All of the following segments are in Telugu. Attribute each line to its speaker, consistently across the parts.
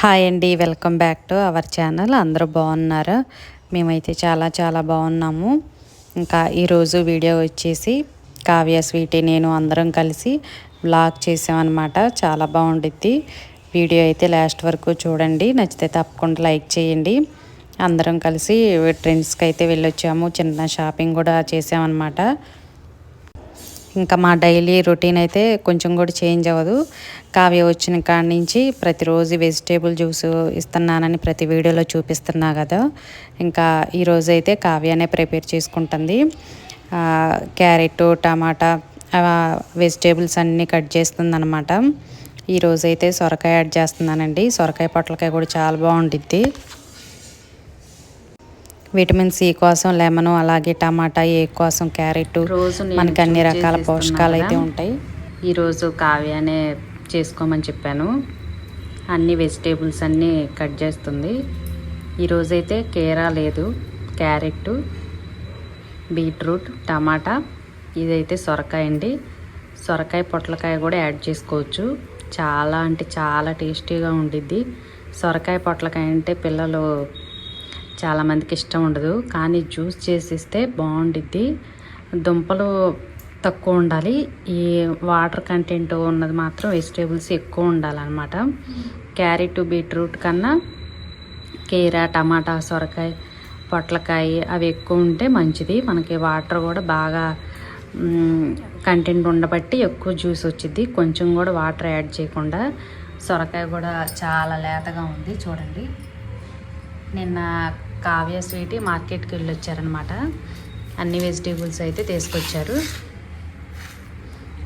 Speaker 1: హాయ్ అండి welcome back to our channel. అందరూ బాగున్నారు? మేమైతే చాలా చాలా బాగున్నాము. ఇంకా ఈరోజు వీడియో వచ్చేసి కావ్య స్వీటీ. నేను అందరం కలిసి బ్లాగ్ చేసామన్నమాట. చాలా బాగుండిద్ది. వీడియో అయితే లాస్ట్ వరకు చూడండి. నచ్చితే తప్పకుండా లైక్ చేయండి. అందరం కలిసి ట్రెండ్స్కి అయితే వెళ్ళొచ్చాము. చిన్న షాపింగ్ కూడా చేసామన్నమాట. ఇంకా మా డైలీ రొటీన్ అయితే కొంచెం కూడా చేంజ్ అవ్వదు. కావ్య వచ్చిన కాడి నుంచి ప్రతిరోజు వెజిటేబుల్ జ్యూస్ ఇస్తున్నానని ప్రతి వీడియోలో చూపిస్తున్నా కదా. ఇంకా ఈరోజు అయితే కావ్యనే ప్రిపేర్ చేసుకుంటుంది. క్యారెట్ టమాటా వెజిటేబుల్స్ అన్నీ కట్ చేస్తుందన్నమాట. ఈరోజైతే సొరకాయ యాడ్ చేస్తున్నానండి. సొరకాయ పొట్లకాయ కూడా చాలా బాగుంటుంది విటమిన్ సి కోసం లెమన్ అలాగే టమాటా ఏ కోసం క్యారెట్ మనకి అన్ని రకాల పోషకాలు అయితే ఉంటాయి.
Speaker 2: ఈరోజు కావ్యానే చేసుకోమని చెప్పాను. అన్ని వెజిటేబుల్స్ అన్నీ కట్ చేస్తుంది. ఈరోజైతే కేరా లేదు క్యారెట్ బీట్రూట్ టమాటా ఇదైతే సొరకాయ అండి. సొరకాయ పొట్లకాయ కూడా యాడ్ చేసుకోవచ్చు. చాలా అంటే చాలా టేస్టీగా ఉండిద్ది. సొరకాయ పొట్లకాయ అంటే పిల్లలు చాలామందికి ఇష్టం ఉండదు. కానీ జ్యూస్ చేసిస్తే బాగుండిద్ది. దుంపలు తక్కువ ఉండాలి. ఈ వాటర్ కంటెంట్ ఉన్నది మాత్రం వెజిటేబుల్స్ ఎక్కువ ఉండాలన్నమాట. క్యారెట్ బీట్రూట్ కన్నా కీర టమాటా సొరకాయ పొట్లకాయ అవి ఎక్కువ ఉంటే మంచిది. మనకి వాటర్ కూడా బాగా కంటెంట్ ఉండబట్టి ఎక్కువ జ్యూస్ వచ్చింది కొంచెం కూడా వాటర్ యాడ్ చేయకుండా. సొరకాయ కూడా చాలా లేతగా ఉంది. చూడండి. నిన్న కావ్య స్వీటీ మార్కెట్కి వెళ్ళి వచ్చారనమాట అన్ని వెజిటేబుల్స్ అయితే తీసుకొచ్చారు.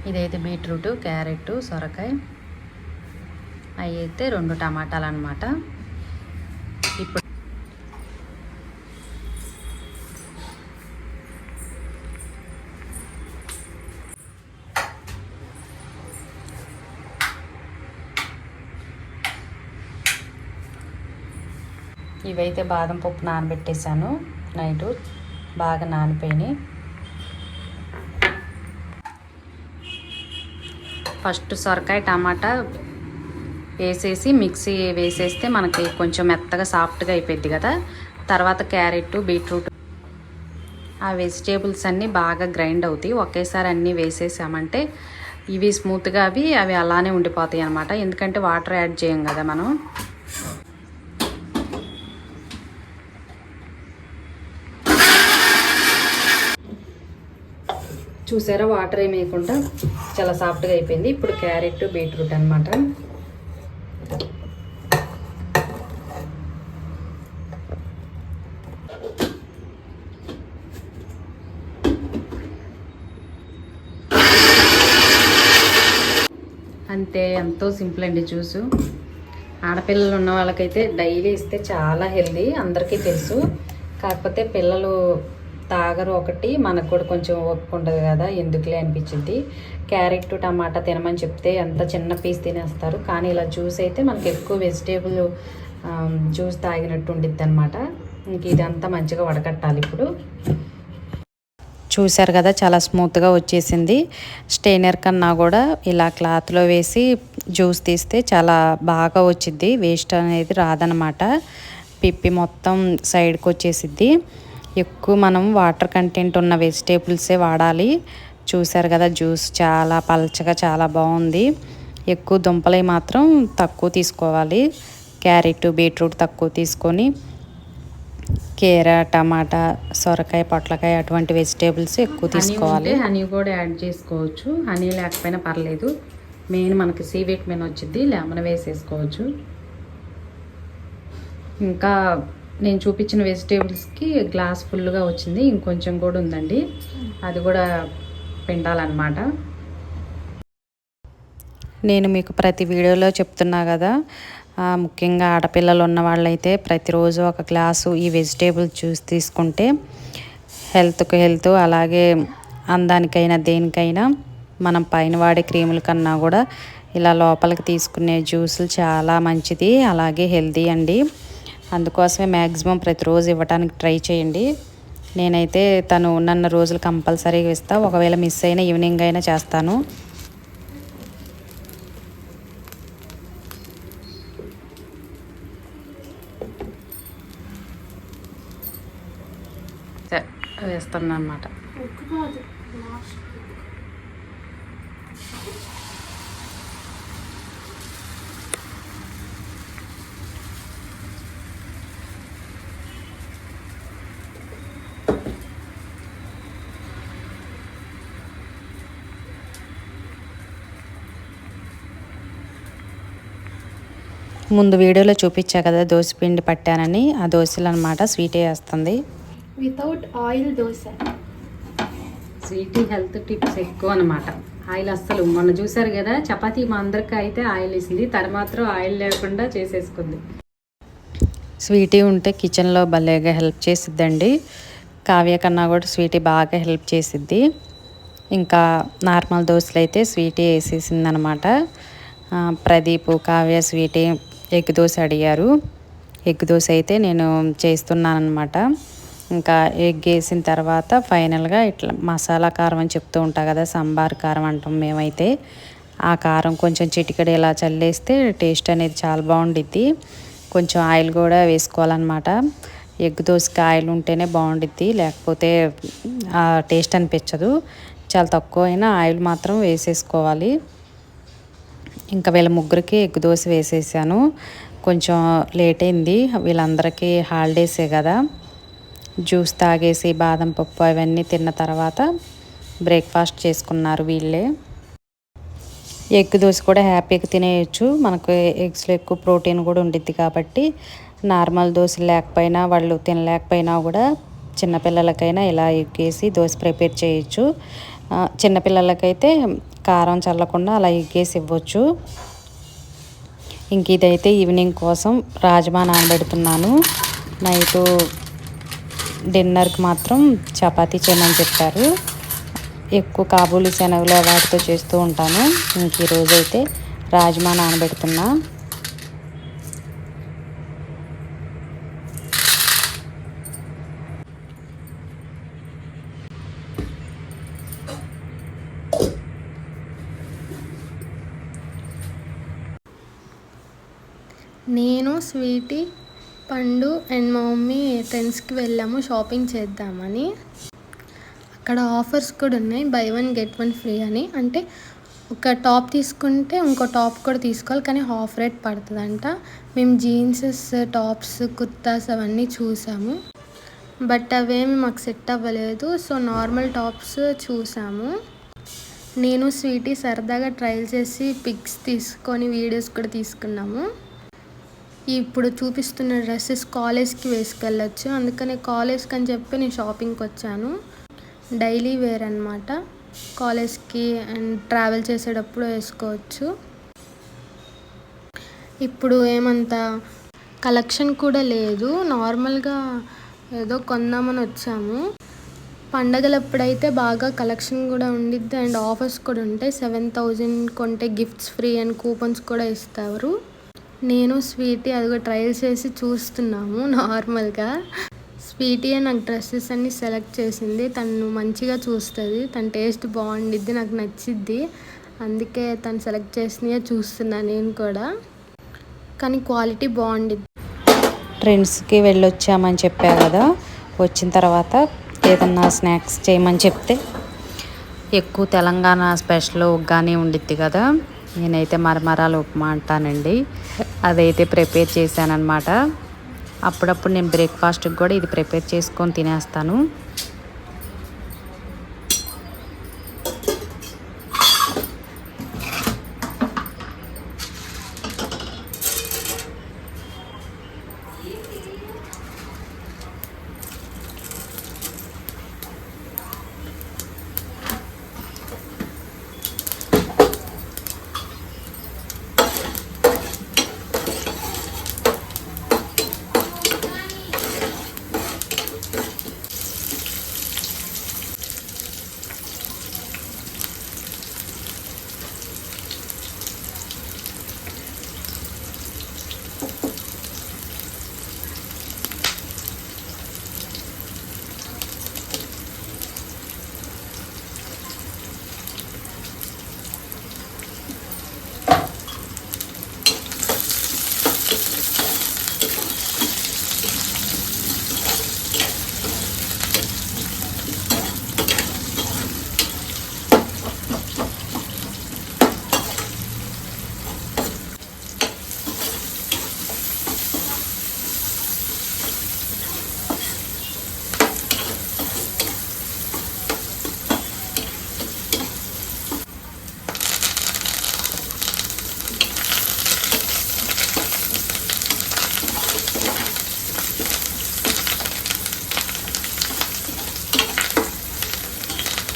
Speaker 2: ఇదైతే బీట్రూట్ క్యారెట్ సొరకాయ. అవి అయితే రెండు టమాటాలు అనమాట ఇప్పుడు ఇవైతే బాదం పప్పు నానబెట్టేశాను. నైటు బాగా నానిపోయినాయి. ఫస్ట్ సొరకాయ టమాటా వేసేసి మిక్సీ వేసేస్తే మనకి కొంచెం మెత్తగా సాఫ్ట్గా అయిపోద్ది కదా. తర్వాత క్యారెట్ బీట్రూట్ ఆ వెజిటేబుల్స్ అన్నీ బాగా గ్రైండ్ అవుతాయి. ఒకేసారి అన్నీ వేసేసామంటే ఇవి స్మూత్గా అవి అవి అలానే ఉండిపోతాయి అనమాట ఎందుకంటే వాటర్ యాడ్ చేయం కదా మనం. చూసారా? వాటర్ ఏమి వేయకుండా చాలా సాఫ్ట్గా అయిపోయింది. ఇప్పుడు క్యారెట్ బీట్రూట్ అనమాట అంతే ఎంతో సింపుల్ అండి జ్యూసు. ఆడపిల్లలు ఉన్న వాళ్ళకైతే డైలీ ఇస్తే చాలా హెల్దీ అందరికీ తెలుసు. కాకపోతే పిల్లలు తాగరు ఒకటి మనకు కూడా కొంచెం ఓపిక ఉండదు కదా ఎందుకులే అనిపించింది. క్యారెట్ టమాటా తినమని చెప్తే ఎంత చిన్న పీస్ తినేస్తారు కానీ ఇలా జ్యూస్ అయితే మనకి ఎక్కువ వెజిటేబుల్ జ్యూస్ తాగినట్టు ఉండిద్ది అనమాట ఇంక ఇదంతా మంచిగా వడకట్టాలి ఇప్పుడు.
Speaker 1: చూశారు కదా చాలా స్మూత్గా వచ్చేసింది. స్టెయినర్ కన్నా కూడా ఇలా క్లాత్లో వేసి జ్యూస్ తీస్తే చాలా బాగా వచ్చింది వేస్ట్ అనేది రాదనమాట పిప్పి మొత్తం సైడ్కి వచ్చేసిద్ది. ఎక్కువ మనం వాటర్ కంటెంట్ ఉన్న వెజిటేబుల్సే వాడాలి. చూసారు కదా జ్యూస్ చాలా పల్చగా చాలా బాగుంది. ఎక్కువ దుంపలవి మాత్రం తక్కువ తీసుకోవాలి. క్యారెట్ బీట్రూట్ తక్కువ తీసుకొని కీర టమాటా సొరకాయ పొట్లకాయ అటువంటి వెజిటేబుల్స్ ఎక్కువ తీసుకోవాలి.
Speaker 2: హనీ కూడా యాడ్ చేసుకోవచ్చు. హనీ లేకపోయినా పర్లేదు. మెయిన్ మనకి సీ విటమిన్ వచ్చింది లెమన్ వేసేసుకోవచ్చు. ఇంకా నేను చూపించిన వెజిటేబుల్స్కి గ్లాస్ ఫుల్గా వచ్చింది. ఇంకొంచెం కూడా ఉందండి. అది కూడా పిండాలన్నమాట.
Speaker 1: నేను మీకు ప్రతి వీడియోలో చెప్తున్నా కదా ముఖ్యంగా ఆడపిల్లలు ఉన్న వాళ్ళైతే ప్రతిరోజు ఒక గ్లాసు ఈ వెజిటేబుల్ జ్యూస్ తీసుకుంటే హెల్త్కు హెల్త్ అలాగే అందానికైనా దేనికైనా మనం పైన వాడే క్రీముల కన్నా కూడా ఇలా లోపలికి తీసుకునే జ్యూసులు చాలా మంచిది అలాగే హెల్తీ అండి. అందుకోసమే మ్యాక్సిమం ప్రతిరోజు ఇవ్వడానికి ట్రై చేయండి. నేనైతే తను ఉన్నన్న రోజులు కంపల్సరీగా ఇస్తా. ఒకవేళ మిస్ అయినా ఈవినింగ్ అయినా చేస్తాను.
Speaker 3: వేస్తాను అన్నమాట
Speaker 1: ముందు వీడియోలో చూపించా కదా దోశ పిండి పట్టానని. ఆ దోశలు అనమాట స్వీట్ వేస్తుంది.
Speaker 3: Without oil dosa.
Speaker 2: Sweet health tips ఎక్కువ అనమాట ఆయిల్ అస్సలు మొన్న చూసారు కదా చపాతీ మా అందరికి అయితే ఆయిల్ వేసింది తన మాత్రం ఆయిల్ లేకుండా చేసేసుకుంది.
Speaker 1: స్వీటీ ఉంటే కిచెన్లో భలేగా హెల్ప్ చేసిద్దండి. కావ్య కన్నా కూడా స్వీటీ బాగా హెల్ప్ చేసిద్ది. ఇంకా నార్మల్ దోశలు అయితే స్వీటీ వేసేసింది అనమాట ప్రదీప్ కావ్య స్వీటీ ఎగ్ దోశ అడిగారు. ఎగ్ దోశ అయితే నేను చేస్తున్నాను అనమాట ఇంకా ఎగ్ వేసిన తర్వాత ఫైనల్గా ఇట్లా మసాలా కారం అని చెప్తూ ఉంటా కదా సంబార్ కారం అంటాం మేమైతే. ఆ కారం కొంచెం చిటికెడు ఇలా చల్లేస్తే టేస్ట్ అనేది చాలా బాగుండిద్ది. కొంచెం ఆయిల్ కూడా వేసుకోవాలన్నమాట. ఎగ్ దోశకి ఆయిల్ ఉంటేనే బాగుండిద్ది లేకపోతే ఆ టేస్ట్ అనిపించదు. చాలా తక్కువ అయినా ఆయిల్ మాత్రం వేసేసుకోవాలి. ఇంకా వీళ్ళ ముగ్గురికి ఎగ్ దోశ వేసేసాను. కొంచెం లేట్ అయింది. వీళ్ళందరికీ హాలిడేసే కదా. జ్యూస్ తాగేసి బాదం పప్పు అవన్నీ తిన్న తర్వాత బ్రేక్ఫాస్ట్ చేసుకున్నారు వీళ్ళే. ఎగ్ దోశ కూడా హ్యాపీగా తినేయచ్చు. మనకు ఎగ్స్లో ఎక్కువ ప్రోటీన్ కూడా ఉండిద్ది కాబట్టి నార్మల్ దోశ లేకపోయినా వాళ్ళు తినలేకపోయినా కూడా చిన్నపిల్లలకైనా ఇలా ఎగ్గేసి దోశ ప్రిపేర్ చేయొచ్చు. చిన్నపిల్లలకైతే కారం చల్లకుండా అలా ఎగ్ ఇవ్వచ్చు. ఇంక ఇదైతే ఈవినింగ్ కోసం రాజ్మా నానబెడుతున్నాను. నైటు డిన్నర్కి మాత్రం చపాతీ చేయమని చెప్పారు. ఎక్కువ కాబూలి శనగలు వాటితో చేస్తూ ఉంటాను. ఇంక ఈరోజైతే రాజ్మా నానబెడుతున్నా
Speaker 3: నేను స్వీటీ పండు అండ్ మా మమ్మీ ఫ్రెండ్స్కి వెళ్ళాము. షాపింగ్ చేద్దామని. అక్కడ ఆఫర్స్ కూడా ఉన్నాయి. Buy one get one free అని. అంటే ఒక టాప్ తీసుకుంటే ఇంకో టాప్ కూడా తీసుకోవాలి. కానీ హాఫ్ రేట్ పడుతుందంట. మేము జీన్సెస్ టాప్స్ కుర్తాస్ అవన్నీ చూసాము. బట్ అవేమి మాకు సెట్ అవ్వలేదు. సో నార్మల్ టాప్స్ చూసాము. నేను స్వీటీ సరదాగా ట్రయల్ చేసి పిక్స్ తీసుకొని వీడియోస్ కూడా తీసుకున్నాము. ఇప్పుడు చూపిస్తున్న డ్రెస్సెస్ కాలేజ్కి వేసుకెళ్ళచ్చు. అందుకని కాలేజ్కి అని చెప్పి నేను షాపింగ్కి వచ్చాను. డైలీ వేర్ అనమాట కాలేజ్కి అండ్ ట్రావెల్ చేసేటప్పుడు వేసుకోవచ్చు. ఇప్పుడు ఏమంత కలెక్షన్ కూడా లేదు. నార్మల్గా ఏదో కొందామని వచ్చాము. పండగలప్పుడైతే బాగా కలెక్షన్ కూడా ఉండిద్ది అండ్ ఆఫర్స్ కూడా ఉంటాయి. సెవెన్ థౌజండ్ కొంటే గిఫ్ట్స్ ఫ్రీ అండ్ కూపన్స్ కూడా ఇస్తారు. నేను స్వీటీ అదిగో ట్రయల్ చేసి చూస్తున్నాము నార్మల్గా. స్వీటీ నాకు డ్రెస్సెస్ అన్ని సెలెక్ట్ చేసింది. తను మంచిగా చూస్తుంది తన టేస్ట్ బాగుండిద్ది నాకు నచ్చిద్ది. అందుకే తను సెలెక్ట్ చేసినయే చూస్తున్నా నేను కూడా. కానీ క్వాలిటీ బాగుండిద్ది.
Speaker 1: ట్రెండ్స్కి వెళ్ళొచ్చామని చెప్పా కదా వచ్చిన తర్వాత ఏదన్నా స్నాక్స్ చేయమని చెప్తే. ఎక్కువ తెలంగాణ స్పెషల్ ఉగ్గానే ఉండిద్ది కదా. నేనైతే మరమరాలు ఉప్మా అంటానండి. అదైతే ప్రిపేర్ చేశానన్నమాట. అప్పుడప్పుడు నేను బ్రేక్ఫాస్ట్కి కూడా ఇది ప్రిపేర్ చేసుకొని తినేస్తాను.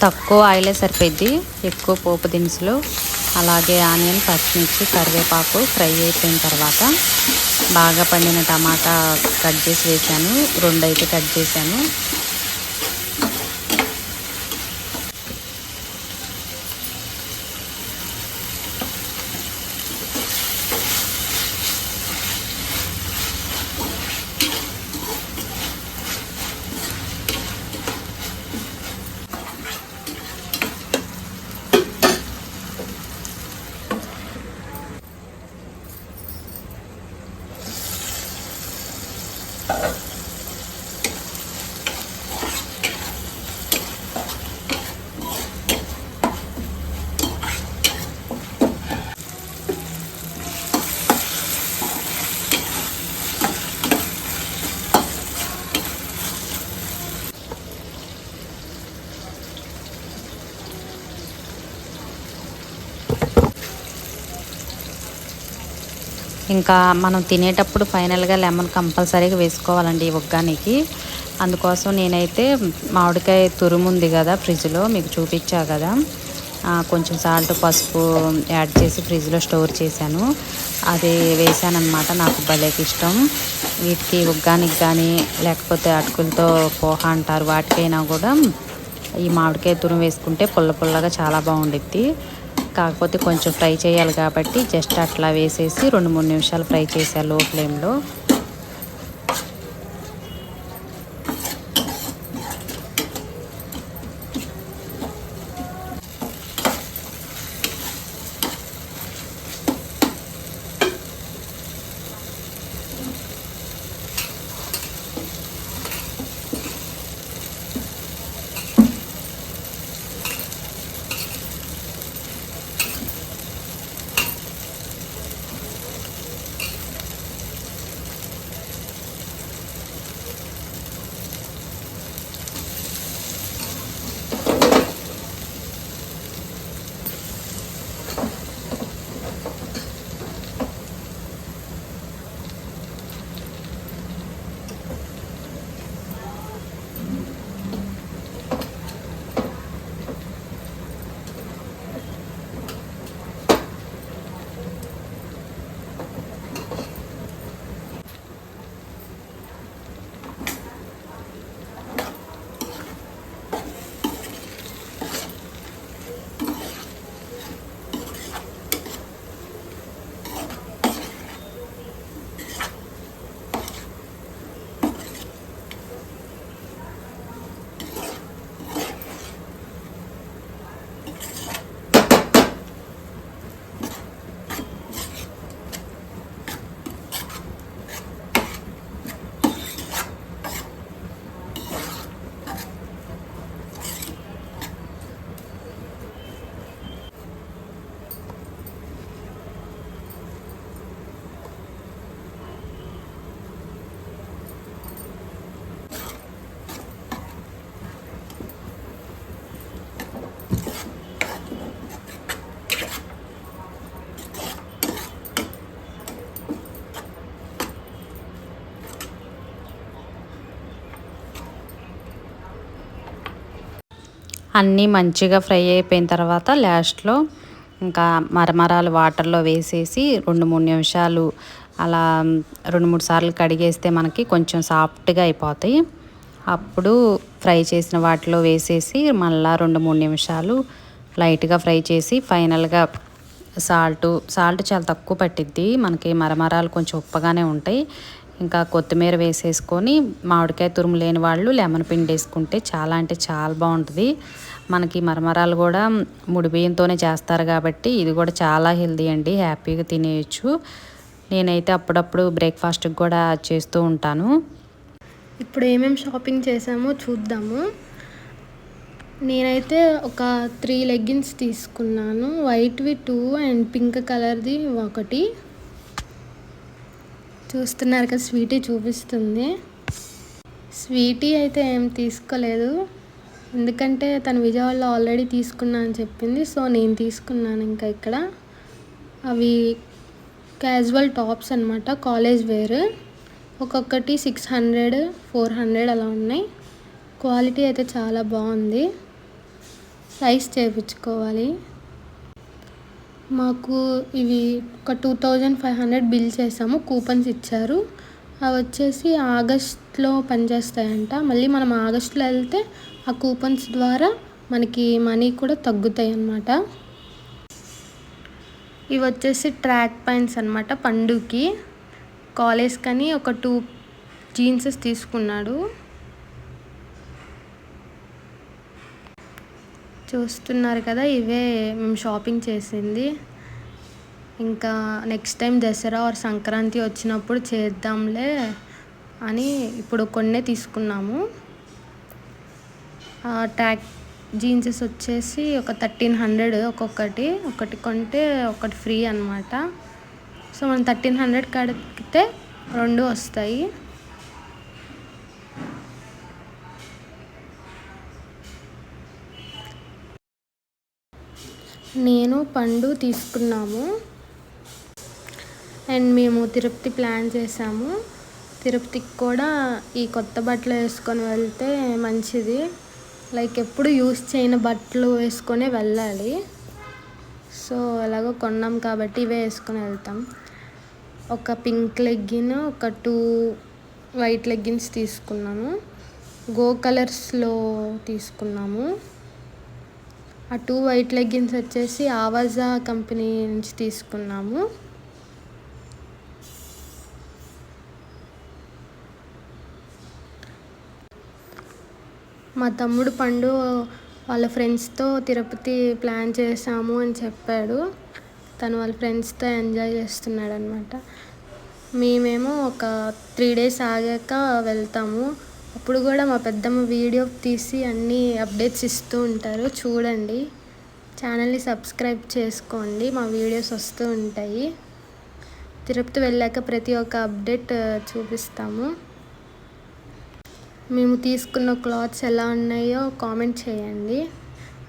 Speaker 1: తక్కువ ఆయిలే సరిపోద్ది ఎక్కువ పోపు దినుసులు అలాగే ఆనియన్ పచ్చిమిర్చి కరివేపాకు ఫ్రై అయిపోయిన తర్వాత బాగా పండిన టమాటా కట్ చేసి వేసాను రెండు అయితే కట్ చేశాను. ఇంకా మనం తినేటప్పుడు ఫైనల్గా లెమన్ కంపల్సరీగా వేసుకోవాలండి ఈ ఉగ్గానికి అందుకోసం నేనైతే మామిడికాయ తురుము ఉంది కదా ఫ్రిడ్జ్లో మీకు చూపించా కదా. కొంచెం సాల్ట్ పసుపు యాడ్ చేసి ఫ్రిడ్జ్లో స్టోర్ చేశాను. అది వేసాను నాకు భలేకి ఇష్టం. వీటికి ఉగ్గానికి కానీ లేకపోతే అటుకులతో పోహ అంటారు వాటికైనా కూడా ఈ మామిడికాయ తురుము వేసుకుంటే పుల్ల పుల్లగా చాలా బాగుండిద్ది. కాకపోతే కొంచెం ఫ్రై చేయాలి కాబట్టి జస్ట్ అట్లా వేసేసి రెండు మూడు నిమిషాలు ఫ్రై చేశాను లో ఫ్లేమ్లో అన్నీ మంచిగా ఫ్రై అయిపోయిన తర్వాత లాస్ట్లో ఇంకా మరమరాలు వాటర్లో వేసేసి రెండు మూడు నిమిషాలు అలా రెండు మూడు సార్లు కడిగేస్తే మనకి కొంచెం సాఫ్ట్గా అయిపోతాయి. అప్పుడు ఫ్రై చేసిన వాటిలో వేసేసి మళ్ళీ రెండు మూడు నిమిషాలు లైట్గా ఫ్రై చేసి ఫైనల్గా సాల్ట్ సాల్ట్ చాలా తక్కువ పట్టిద్ది. మనకి మరమరాలు కొంచెం ఉప్పగానే ఉంటాయి. ఇంకా కొత్తిమీర వేసేసుకొని మామిడికాయ తురుము లేని వాళ్ళు లెమన్ పిండి వేసుకుంటే చాలా అంటే చాలా బాగుంటుంది. మనకి మరమరాలు కూడా ముడి బియ్యంతోనే చేస్తారు కాబట్టి ఇది కూడా చాలా హెల్దీ అండి హ్యాపీగా తినేయచ్చు. నేనైతే అప్పుడప్పుడు బ్రేక్ఫాస్ట్కి కూడా చేస్తూ ఉంటాను.
Speaker 3: ఇప్పుడు ఏమేమి షాపింగ్ చేసామో చూద్దాము. నేనైతే ఒక త్రీ లెగ్గిన్స్ తీసుకున్నాను వైట్వి టూ అండ్ పింక్ కలర్ది ఒకటి. చూస్తున్నారు కదా స్వీటీ చూపిస్తుంది. స్వీటీ అయితే ఏం తీసుకోలేదు. ఎందుకంటే తను విజయవాడలో ఆల్రెడీ తీసుకున్నా అని చెప్పింది. సో నేను తీసుకున్నాను ఇంకా ఇక్కడ. అవి క్యాజువల్ టాప్స్ అనమాట కాలేజ్ వేర్. ఒక్కొక్కటి సిక్స్ హండ్రెడ్ ఫోర్ హండ్రెడ్ అలా ఉన్నాయి. క్వాలిటీ అయితే చాలా బాగుంది. సైజ్ చేయించుకోవాలి. మాకు ఇవి ఒక two thousand five hundred bill చేసాము కూపన్స్ ఇచ్చారు. అవి వచ్చేసి ఆగస్ట్లో పనిచేస్తాయంట. మళ్ళీ మనం ఆగస్ట్లో వెళ్తే ఆ కూపన్స్ ద్వారా మనకి మనీ కూడా తగ్గుతాయి అన్నమాట ఇవి వచ్చేసి ట్రాక్ ప్యాంట్స్ అనమాట పండుకి కాలేజ్ కని ఒక టూ జీన్సెస్ తీసుకున్నాడు. చూస్తున్నారు కదా ఇవే మేము షాపింగ్ చేసింది. ఇంకా next time Dasara or Sankranti వచ్చినప్పుడు చేద్దాంలే అని ఇప్పుడు కొన్నే తీసుకున్నాము. ట్యాక్ జీన్సెస్ వచ్చేసి ఒక థర్టీన్ హండ్రెడ్ ఒక్కొక్కటి. ఒకటి కొంటే ఒకటి ఫ్రీ అనమాట సో మనం థర్టీన్ హండ్రెడ్ కడిగితే రెండు వస్తాయి. నేను పండు తీసుకున్నాము. అండ్ మేము తిరుపతి ప్లాన్ చేసాము. తిరుపతికి కూడా ఈ కొత్త బట్టలు వేసుకొని వెళ్తే మంచిది. లైక్ ఎప్పుడు యూస్ చేయని బట్టలు వేసుకొని వెళ్ళాలి. సో ఎలాగో కొన్నాం కాబట్టి ఇవే వేసుకొని వెళ్తాం. ఒక పింక్ లెగ్గిన్ ఒక టూ వైట్ లెగ్గిన్స్ తీసుకున్నాను. గో కలర్స్లో తీసుకున్నాము. ఆ టూ వైట్ లెగ్గిన్స్ వచ్చేసి ఆవాజా కంపెనీ నుంచి తీసుకున్నాము. మా తమ్ముడు పండు వాళ్ళ ఫ్రెండ్స్తో తిరుపతి ప్లాన్ చేసాము అని చెప్పాడు. తను వాళ్ళ ఫ్రెండ్స్తో ఎంజాయ్ చేస్తున్నాడు అనమాట మేమేమో ఒక త్రీ డేస్ ఆగాక వెళ్తాము. అప్పుడు కూడా మా పెద్దమ్మ వీడియో తీసి అన్నీ అప్డేట్స్ ఇస్తూ ఉంటారు. చూడండి. ఛానల్ని సబ్స్క్రైబ్ చేసుకోండి. మా వీడియోస్ వస్తూ ఉంటాయి. తిరుపతి వెళ్ళాక ప్రతి ఒక్క అప్డేట్ చూపిస్తాము. మేము తీసుకున్న క్లాత్స్ ఎలా ఉన్నాయో కామెంట్ చేయండి.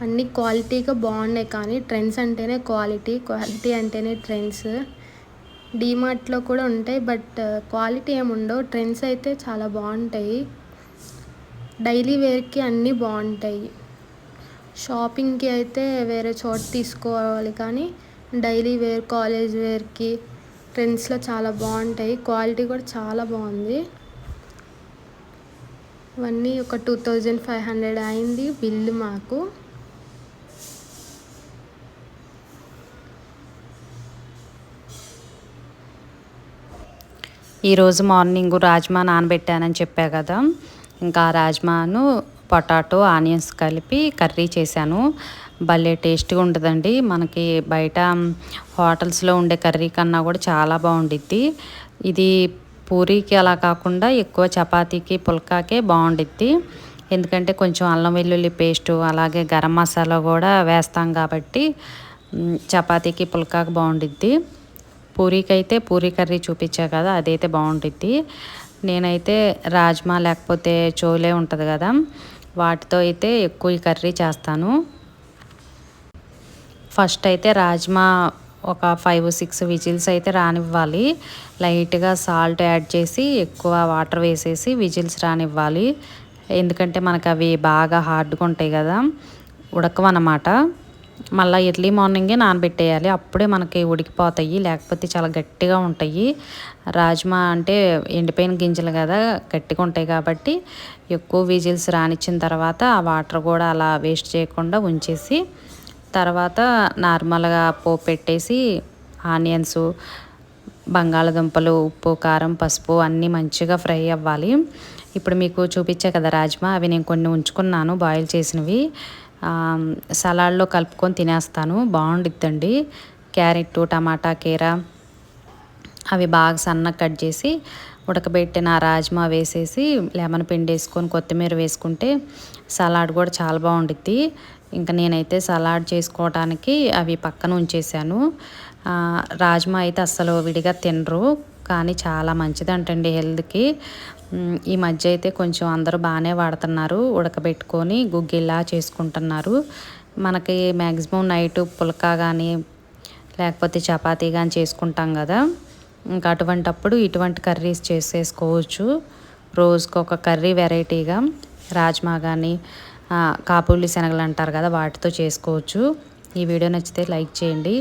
Speaker 3: అన్నీ క్వాలిటీగా బాగున్నాయి కానీ ట్రెండ్స్ అంటేనే క్వాలిటీ క్వాలిటీ అంటేనే ట్రెండ్స్. డీమార్ట్లో కూడా ఉంటాయి బట్ క్వాలిటీ ఏమి ఉండవు ట్రెండ్స్ అయితే చాలా బాగుంటాయి. డైలీ వేర్కి అన్నీ బాగుంటాయి షాపింగ్కి అయితే వేరే చోట తీసుకోవాలి కానీ డైలీ వేర్ కాలేజ్ వేర్కి ట్రెండ్స్లో చాలా బాగుంటాయి క్వాలిటీ కూడా చాలా బాగుంది ఇవన్నీ ఒక టూ థౌజండ్ ఫైవ్ హండ్రెడ్ అయింది బిల్లు మాకు.
Speaker 1: ఈరోజు మార్నింగ్ రాజ్మా నానబెట్టానని చెప్పా కదా. ఇంకా రాజ్మాను పొటాటో ఆనియన్స్ కలిపి కర్రీ చేశాను. భలే టేస్ట్గా ఉంటుందండి. మనకి బయట హోటల్స్లో ఉండే కర్రీ కన్నా కూడా చాలా బాగుండిద్ది. ఇది పూరీకి అలా కాకుండా ఎక్కువ చపాతీకి పుల్కాకే బాగుండిద్ది. ఎందుకంటే కొంచెం అల్లం వెల్లుల్లి పేస్టు అలాగే గరం మసాలా కూడా వేస్తాం కాబట్టి చపాతీకి పుల్కాకి బాగుండిద్ది. పూరీకి అయితే పూరీ కర్రీ చూపించా కదా అదైతే బాగుంటుంది నేనైతే రాజ్మా లేకపోతే చోలే ఉంటుంది కదా వాటితో అయితే ఎక్కువ ఈ కర్రీ చేస్తాను. ఫస్ట్ అయితే రాజ్మా ఒక ఫైవ్ సిక్స్ విజిల్స్ అయితే రానివ్వాలి. లైట్గా సాల్ట్ యాడ్ చేసి ఎక్కువ వాటర్ వేసేసి విజిల్స్ రానివ్వాలి. ఎందుకంటే మనకు అవి బాగా హార్డ్గా ఉంటాయి కదా ఉడకవన్నమాట. మళ్ళీ ఎర్లీ మార్నింగే నానబెట్టేయాలి. అప్పుడే మనకి ఉడికిపోతాయి లేకపోతే చాలా గట్టిగా ఉంటాయి. రాజ్మా అంటే ఎండిపోయిన గింజలు కదా గట్టిగా ఉంటాయి కాబట్టి ఎక్కువ విజిల్స్ రానిచ్చిన తర్వాత ఆ వాటర్ కూడా అలా వేస్ట్ చేయకుండా ఉంచేసి తర్వాత నార్మల్గా పోపు పెట్టేసి ఆనియన్స్ బంగాళదుంపలు ఉప్పు కారం పసుపు అన్నీ మంచిగా ఫ్రై అవ్వాలి. ఇప్పుడు మీకు చూపించా కదా రాజ్మా అవి నేను కొన్ని ఉంచుకున్నాను బాయిల్ చేసినవి. సలాడ్లో కలుపుకొని తినేస్తాను. బాగుండిద్దండి. క్యారెట్ టమాటా కీర అవి బాగా సన్నగా కట్ చేసి ఉడకబెట్టిన రాజ్మా వేసేసి లెమన్ పిండి వేసుకొని కొత్తిమీర వేసుకుంటే సలాడ్ కూడా చాలా బాగుండిద్ది. ఇంకా నేనైతే సలాడ్ చేసుకోవడానికి అవి పక్కన ఉంచేసాను రాజ్మా అయితే అస్సలు విడిగా తినరు కానీ చాలా మంచిదంటండి హెల్త్కి. ఈ మధ్య అయితే కొంచెం అందరూ బాగానే వాడుతున్నారు. ఉడకబెట్టుకొని గుగ్గిలా చేసుకుంటున్నారు. మనకి మ్యాక్సిమం నైట్ పుల్కా కానీ లేకపోతే చపాతీ కానీ చేసుకుంటాం కదా. ఇంకా అటువంటప్పుడు ఇటువంటి కర్రీస్ చేసేసుకోవచ్చు. రోజుకు ఒక కర్రీ వెరైటీగా రాజ్మా కానీ కాపులి శనగలు అంటారు కదా వాటితో చేసుకోవచ్చు. ఈ వీడియో నచ్చితే లైక్ చేయండి.